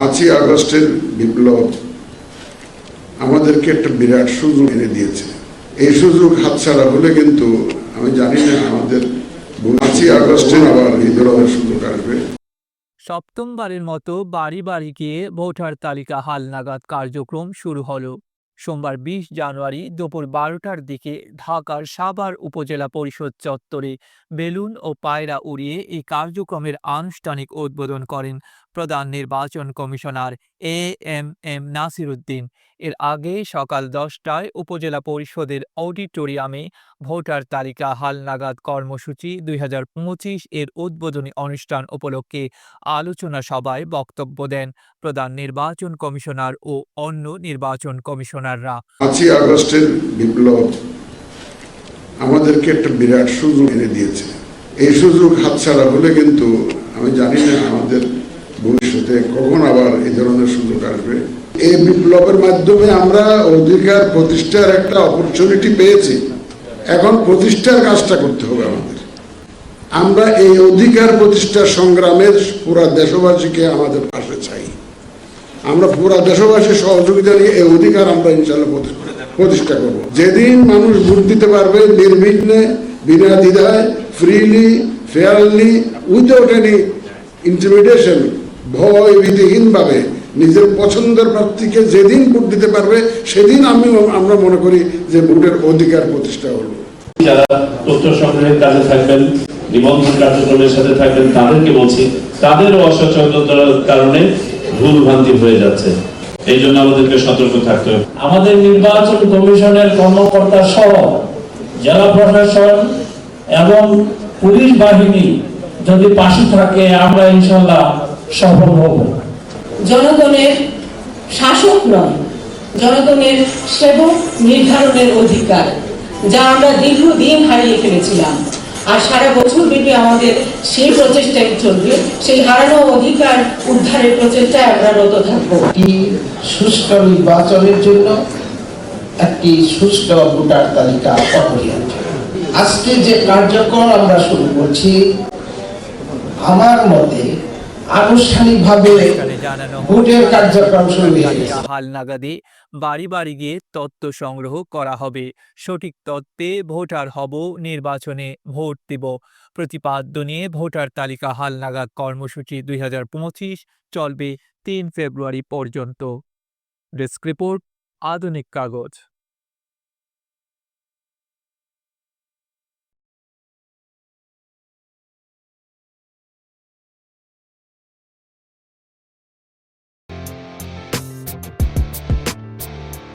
পাঁচই আগস্টের বিপ্লব আমাদেরকে একটা বিরাট সুযোগ এনে দিয়েছে। এই সুযোগ হাতছাড়া হলে কিন্তু, আমি জানি না আমাদের পাঁচই আগস্টের আবার বিদ্রোহের সুযোগ আসবে। সপ্তমবারের মতো বাড়ি বাড়ি গিয়ে ভোটার তালিকা হালনাগাদ কার্যক্রম শুরু হলো। সোমবার বিশ জানুয়ারি দুপুর বারোটার দিকে ঢাকার সাভার উপজেলা পরিষদ চত্বরে বেলুন ও পায়রা উড়িয়ে এই কার্যক্রমের আনুষ্ঠানিক উদ্বোধন করেন প্রধান নির্বাচন commissioner A M M Nasir Uddin এর আগে সকাল দশটায় উপজেলা পরিষদের অডিটোরিয়ামে ভোটার তালিকা, হালনাগাদ কর্মসূচি দুই হাজার পঁচিশ এর উদ্বোধনী অনুষ্ঠান উপলক্ষে আলোচনা সভায় বক্তব্য দেন প্রধান নির্বাচন কমিশনার ও অন্য নির্বাচন কমিশনাররা পাঁচই আগস্টের বিপ্লব আমাদেরকে একটা বিরাট সুযোগ এনে দিয়েছে। এই সুযোগ হাতছাড়া হলে কিন্তু, আমি জানি না আমাদের ভবিষ্যতে কখন আবার এই ধরনের সুযোগ আসবে। এই বিপ্লবের মাধ্যমে আমরা অধিকার প্রতিষ্ঠার একটা অপরচুনিটি পেয়েছি। এখন প্রতিষ্ঠার কাজটা করতে হবে আমাদের। আমরা এই অধিকার প্রতিষ্ঠার সংগ্রামের পুরা দেশবাসীকে আমাদের পাশে চাই। আমরা পুরা দেশবাসীর সহযোগিতা নিয়ে এই অধিকার আমরা ইনশাল্লাহ প্রতিষ্ঠা করব। যেদিন মানুষ ভোট দিতে পারবে নির্বিঘ্নে, বিনা দ্বিধায় freely fairly without any intimidation ভয় ভীতিহীনভাবে নিজের পছন্দের প্রার্থীকে যেদিন ভোট দিতে পারবে, সেদিন আমি আমরা মনে করি যে ভোটের অধিকার প্রতিষ্ঠা হলো। যারা তথ্য সংগ্রহের কাজে থাকবেন, নিবন্ধন কার্যক্রমের সাথে থাকবেন, তাদেরকে বলছি, তাদেরও অসচেতনতার কারণে ভুল ভ্রান্তি হয়ে যাচ্ছে। এই জন্য আমাদেরকে সতর্ক থাকতে হবে। আমাদের নির্বাচন কমিশনের কর্মকর্তা সহ জেলা প্রশাসন এবং পুলিশ বাহিনী যদি পাশে থাকে আমরা ইনশাল্লাহ সফল হব। জনগণের শাসক নয় জনগণের সেবক নির্ধারণের অধিকার যা আমরা দীর্ঘদিন হারিয়ে ফেলেছিলাম। আর সারা বছর ব্যাপী আমাদের সেই প্রচেষ্টায় চলবে, সেই হারানো অধিকার উদ্ধারের প্রচেষ্টায় আমরা রত থাকব। সুষ্ঠু নির্বাচনের জন্য একটি সুষ্ঠু ভোটার তালিকা অপরিহার্য। আজকে যে কার্যক্রম আমরা শুরু করছি, আমার মতে আনুষ্ঠানিকভাবে জানানো হালনাগাদে বাড়ি বাড়ি গিয়ে তত্ত্ব সংগ্রহ করা হবে। সঠিক তত্ত্বে ভোটার হব নির্বাচনে ভোট দিব। প্রতিপাদ্য নিয়ে ভোটার তালিকা হালনাগাদ কর্মসূচি দুই হাজার পঁচিশ চলবে তিন ফেব্রুয়ারি পর্যন্ত। ডেস্ক রিপোর্ট আধুনিক কাগজ।